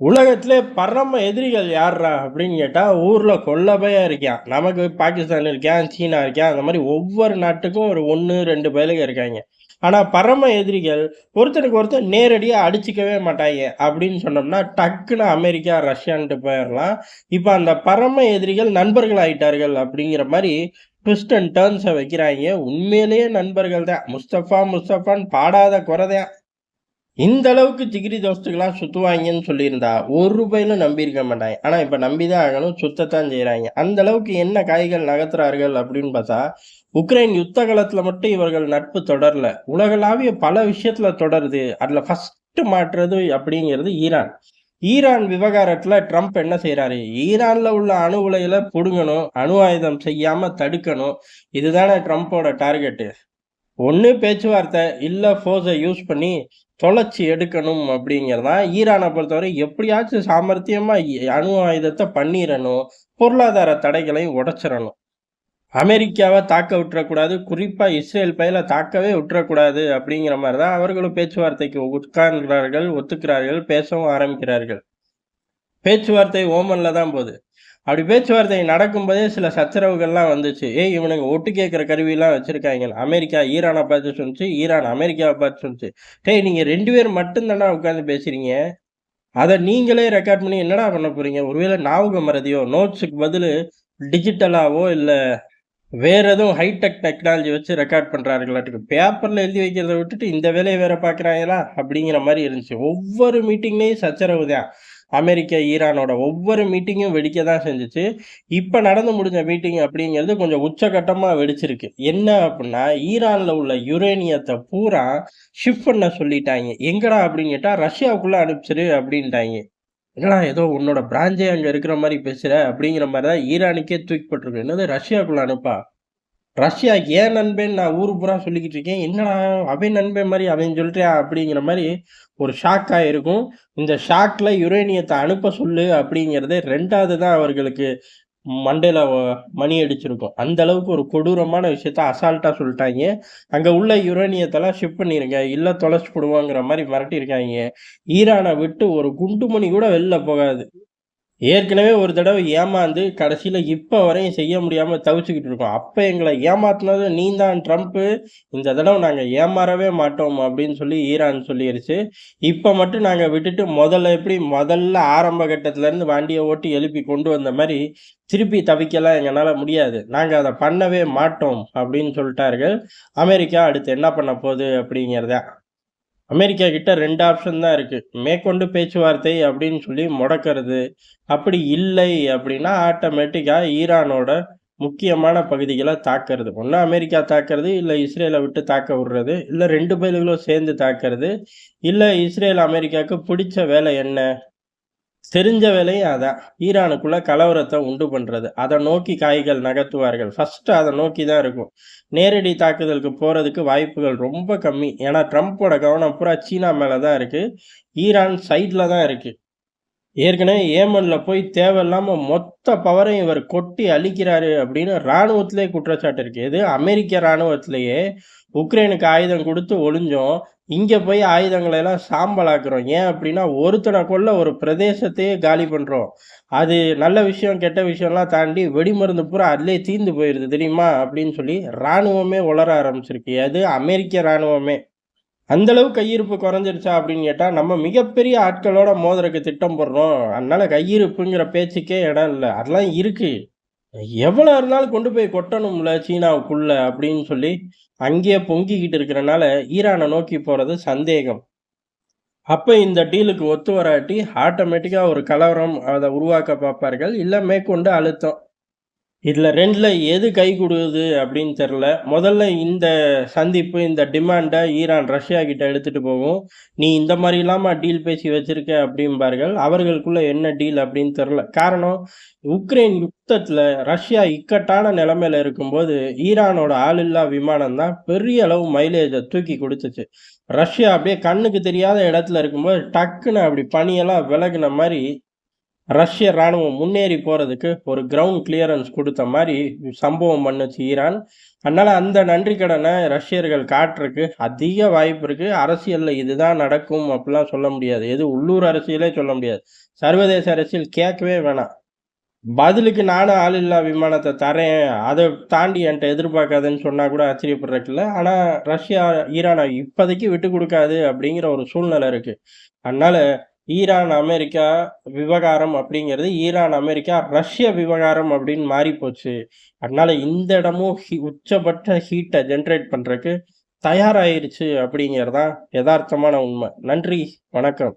உலகத்திலே பரம எதிரிகள் யார்ரா அப்படின்னு கேட்டால் ஊரில் கொல்லப்பையாக இருக்கான். நமக்கு பாகிஸ்தான் இருக்கான் சீனா இருக்கான் அந்த மாதிரி ஒவ்வொரு நாட்டுக்கும் ஒரு ஒன்று ரெண்டு பயலுக இருக்காங்க. ஆனால் பரம எதிரிகள் ஒருத்தனுக்கு ஒருத்தர் நேரடியாக அடிச்சுக்கவே மாட்டாங்க அப்படின்னு சொன்னோம்னா டக்குன்னு அமெரிக்கா ரஷ்யான்ட்டு போயிடலாம். இப்போ அந்த பரம எதிரிகள் நண்பர்கள் ஆயிட்டார்கள் அப்படிங்கிற மாதிரி ட்விஸ்ட் அண்ட் டேர்ன்ஸை வைக்கிறாங்க. உண்மையிலேயே நண்பர்கள் தான் முஸ்தஃபா முஸ்தபான்னு பாடாத குறைதான் இந்த அளவுக்கு ஜிகிரி தோஸ்துக்கெல்லாம் சுத்துவாங்கன்னு சொல்லியிருந்தா ஒரு ரூபாயிலும் நம்பியிருக்க மாட்டாங்க. ஆனால் இப்போ நம்பி தான் ஆகணும் சுத்தத்தான் செய்கிறாங்க அந்த அளவுக்கு என்ன காய்கள் நகர்த்துறார்கள் அப்படின்னு பார்த்தா உக்ரைன் யுத்த காலத்தில் மட்டும் இவர்கள் நட்பு தொடரல. உலகளாவிய பல விஷயத்தில் தொடருது. அதில் ஃபஸ்ட்டு மாற்றுறது அப்படிங்கிறது ஈரான். ஈரான் விவகாரத்தில் ட்ரம்ப் என்ன செய்கிறாரு ஈரானில் உள்ள அணு உலையில் பிடுங்கணும் அணு ஆயுதம் செய்யாமல் தடுக்கணும். இதுதானே ட்ரம்ப்போட டார்கெட்டு. ஒன்று பேச்சுவார்த்தை இல்லை ஃபோர்ஸை யூஸ் பண்ணி தொலைச்சி எடுக்கணும் அப்படிங்கிறதான் ஈரானை பொறுத்தவரை எப்படியாச்சும் சாமர்த்தியமாக அணு ஆயுதத்தை பண்ணிடணும் பொருளாதார தடைகளையும் உடச்சிடணும் அமெரிக்காவை தாக்க விட்டுறக்கூடாது குறிப்பாக இஸ்ரேல் பயில தாக்கவே விட்டுறக்கூடாது அப்படிங்கிற மாதிரி தான் அவர்களும் பேச்சுவார்த்தைக்கு உட்கார்கிறார்கள் ஒத்துக்கிறார்கள் பேசவும் ஆரம்பிக்கிறார்கள். பேச்சுவார்த்தை ஓமனில் தான் போகுது. அப்படி பேச்சுவார்த்தை நடக்கும்போதே சில சச்சரவுகள்லாம் வந்துச்சு. ஏய் இவனுங்க ஒட்டு கேட்குற கருவிலாம் வச்சுருக்காங்க. அமெரிக்கா ஈரானை பார்த்து சொன்னிச்சு ஈரான் அமெரிக்காவை பார்த்து சொன்னிச்சு. டேய் நீங்கள் ரெண்டு பேர் மட்டும்தானா உட்காந்து பேசுறீங்க. அதை நீங்களே ரெக்கார்ட் பண்ணி என்னடா பண்ண போறீங்க? ஒருவேளை ஞாபகம் மறதியோ நோட்ஸுக்கு பதில் டிஜிட்டலாவோ இல்லை வேற எதுவும் ஹைடெக் டெக்னாலஜி வச்சு ரெக்கார்ட் பண்ணுறாருங்களாட்டுக்கு பேப்பரில் எழுதி வைக்கிறத விட்டுட்டு இந்த வேலையை வேற பார்க்குறாங்களா? அப்படிங்கிற மாதிரி இருந்துச்சு. ஒவ்வொரு மீட்டிங்லேயும் சச்சரவு தான். அமெரிக்கா ஈரானோட ஒவ்வொரு மீட்டிங்கும் வெடிக்க தான் செஞ்சுச்சு. இப்போ நடந்து முடிஞ்ச மீட்டிங் அப்படிங்கிறது கொஞ்சம் உச்சகட்டமாக வெடிச்சிருக்கு. என்ன அப்படின்னா ஈரானில் உள்ள யுரேனியத்தை பூரா ஷிஃப்ட் பண்ண சொல்லிட்டாங்க. எங்கடா அப்படின்னு கேட்டால் ரஷ்யாவுக்குள்ளே அனுப்பிச்சிரு அப்படின்ட்டாங்க. என்னடா ஏதோ உன்னோட பிராஞ்சே அங்கே இருக்கிற மாதிரி பேசுகிற அப்படிங்கிற மாதிரி தான் ஈரானுக்கே தூக்கிப்பட்டிருக்கு என்னது ரஷ்யாவுக்குள்ளே அனுப்பா? ரஷ்யா ஏன் நண்பன் நான் ஊர் பூரா சொல்லிக்கிட்டு இருக்கேன். என்னடா அவன் நண்பன் மாதிரி அவன் சொல்றியா அப்படிங்கிற மாதிரி ஒரு ஷாக்காக இருக்கும். இந்த ஷாக்ல யுரேனியத்தை அனுப்ப சொல்லு அப்படிங்கிறது ரெண்டாவது தான் அவர்களுக்கு மண்டையில் மணி அடிச்சிருக்கும். அந்த அளவுக்கு ஒரு கொடூரமான விஷயத்த அசால்ட்டாக சொல்லிட்டாங்க. அங்கே உள்ள யுரேனியத்தெல்லாம் ஷிஃப்ட் பண்ணிருங்க. இல்லை தொலைச்சு போடுவோங்கிற மாதிரி மிரட்டியிருக்காங்க. ஈரானை விட்டு ஒரு குண்டுமணி கூட வெளில போகாது. ஏற்கனவே ஒரு தடவை ஏமாந்து கடைசியில் இப்போ வரையும் செய்ய முடியாமல் தவிச்சுக்கிட்டு இருக்கோம். அப்போ எங்களை ஏமாத்தினது நீ தான் ட்ரம்ப்பு இந்த தடவை நாங்கள் ஏமாறவே மாட்டோம் அப்படின்னு சொல்லி ஈரான் சொல்லிடுச்சு இப்போ மட்டும் நாங்கள் விட்டுட்டு முதல்ல எப்படி முதல்ல ஆரம்ப கட்டத்துலேருந்து வண்டியை ஓட்டி எழுப்பி கொண்டு வந்த மாதிரி திருப்பி தவிக்கலாம் எங்களால் முடியாது. நாங்கள் அதை பண்ணவே மாட்டோம் அப்படின்னு சொல்லிட்டார்கள். அமெரிக்கா அடுத்து என்ன பண்ண போகுது அப்படிங்கிறத அமெரிக்கா கிட்ட ரெண்டு ஆப்ஷன் தான் இருக்கு. மேற்கொண்டு பேச்சுவார்த்தை அப்படின்னு சொல்லி முடக்கிறது. அப்படி இல்லை அப்படின்னா ஆட்டோமேட்டிக்காக ஈரானோட முக்கியமான பகுதிகளை தாக்குறது. ஒன்று அமெரிக்கா தாக்குறது இல்லை இஸ்ரேலை விட்டு தாக்க விடுறது இல்லை ரெண்டு பயிர்களும் சேர்ந்து தாக்குறது. இல்லை இஸ்ரேல் அமெரிக்காவுக்கு பிடிச்ச வேலை என்ன? தெரிஞ்ச வேலையும் அதான் ஈரானுக்குள்ள கலவரத்தை உண்டு பண்றது. அதை நோக்கி காய்கள் நகர்த்துவார்கள். ஃபர்ஸ்ட் அதை நோக்கி தான் இருக்கும். நேரடி தாக்குதலுக்கு போறதுக்கு வாய்ப்புகள் ரொம்ப கம்மி. ஏன்னா ட்ரம்ப்போட கவனம் பூரா சீனா மேல தான் இருக்கு. ஈரான் சைட்ல தான் இருக்கு. ஏற்கனவே ஏமன்ல போய் தேவையில்லாம மொத்த பவரையும் இவர் கொட்டி அழிக்கிறாரு அப்படின்னு ராணுவத்திலே குற்றச்சாட்டு இருக்கு. இது அமெரிக்க ராணுவத்திலேயே உக்ரைனுக்கு ஆயுதம் கொடுத்து ஒளிஞ்சோம். இங்கே போய் ஆயுதங்களை எல்லாம் சாம்பலாக்குறோம். ஏன் அப்படின்னா ஒருத்தனை கொள்ள ஒரு பிரதேசத்தையே காலி பண்ணுறோம் அது நல்ல விஷயம் கெட்ட விஷயம்லாம் தாண்டி வெடிமருந்து பூரா அதிலே தீந்து போயிடுது தெரியுமா? அப்படின்னு சொல்லி ராணுவமே உளர ஆரம்பிச்சிருக்கு. அது அமெரிக்க ராணுவமே அந்த அளவு கையிருப்பு குறைஞ்சிருச்சா அப்படின்னு கேட்டால் நம்ம மிகப்பெரிய ஆட்களோட மோதிரக்கு திட்டம் போடுறோம். அதனால கையிருப்புங்கிற பேச்சுக்கே இடம் இல்லை. அதெல்லாம் இருக்குது எவ்வளோ இருந்தாலும் கொண்டு போய் கொட்டணும்ல சீனாவுக்குள்ள அப்படின்னு சொல்லி அங்கேயே பொங்கிக்கிட்டு இருக்கிறனால ஈரானை நோக்கி போகிறது சந்தேகம். அப்போ இந்த டீலுக்கு ஒத்து வராட்டி ஆட்டோமேட்டிக்காக ஒரு கலவரம் அதை உருவாக்க பார்ப்பார்கள் இல்லை மேற்கொண்டு அழுத்தம். இதில் ரெண்டில் எது கை கொடுக்குது அப்படின்னு தெரில முதல்ல இந்த சந்திப்பு இந்த டிமாண்டை ஈரான் ரஷ்யா கிட்ட எடுத்துகிட்டு போகும். நீ இந்த மாதிரி இல்லாமல் டீல் பேசி வச்சுருக்க அப்படிம்பார்கள். அவர்களுக்குள்ள என்ன டீல் அப்படின்னு தெரில காரணம் உக்ரைன் யுத்தத்தில் ரஷ்யா இக்கட்டான நிலைமையில இருக்கும்போது ஈரானோட ஆளில்லா விமானம் தான் பெரிய அளவு மைலேஜை தூக்கி கொடுத்துச்சு. ரஷ்யா அப்படியே கண்ணுக்கு தெரியாத இடத்துல இருக்கும்போது டக்குன்னு அப்படி பனியெல்லாம் விலகின மாதிரி ரஷ்ய ராணுவம் முன்னேறி போகிறதுக்கு ஒரு கிரவுண்ட் கிளியரன்ஸ் கொடுத்த மாதிரி சம்பவம் பண்ணுச்சு ஈரான். அதனால் அந்த நன்றி கடனை ரஷ்யர்கள் காட்டுறதுக்கு அதிக வாய்ப்பு இருக்குது அரசியலில் இதுதான் நடக்கும் அப்படிலாம் சொல்ல முடியாது. எது உள்ளூர் அரசியலே சொல்ல முடியாது. சர்வதேச அரசியல் கேட்கவே வேணாம். பதிலுக்கு நானும் ஆளில்லா விமானத்தை தரேன். அதை தாண்டி என்கிட்ட எதிர்பார்க்காதுன்னு சொன்னால் கூட ஆச்சரியப்படுறதுல ஆனால் ரஷ்யா, ஈரானை இப்போதைக்கு விட்டு கொடுக்காது அப்படிங்கிற ஒரு சூழ்நிலை இருக்குது அதனால் ஈரான், அமெரிக்கா விவகாரம் அப்படிங்கிறது ஈரான், அமெரிக்கா, ரஷ்ய விவகாரம் அப்படின்னு மாறிப்போச்சு. அதனால இந்த இடமும் ஹீ உச்சபட்ச ஹீட்டை ஜென்ரேட் பண்றதுக்கு தயாராயிருச்சு அப்படிங்கிறது தான் எதார்த்தமான நன்றி, வணக்கம்.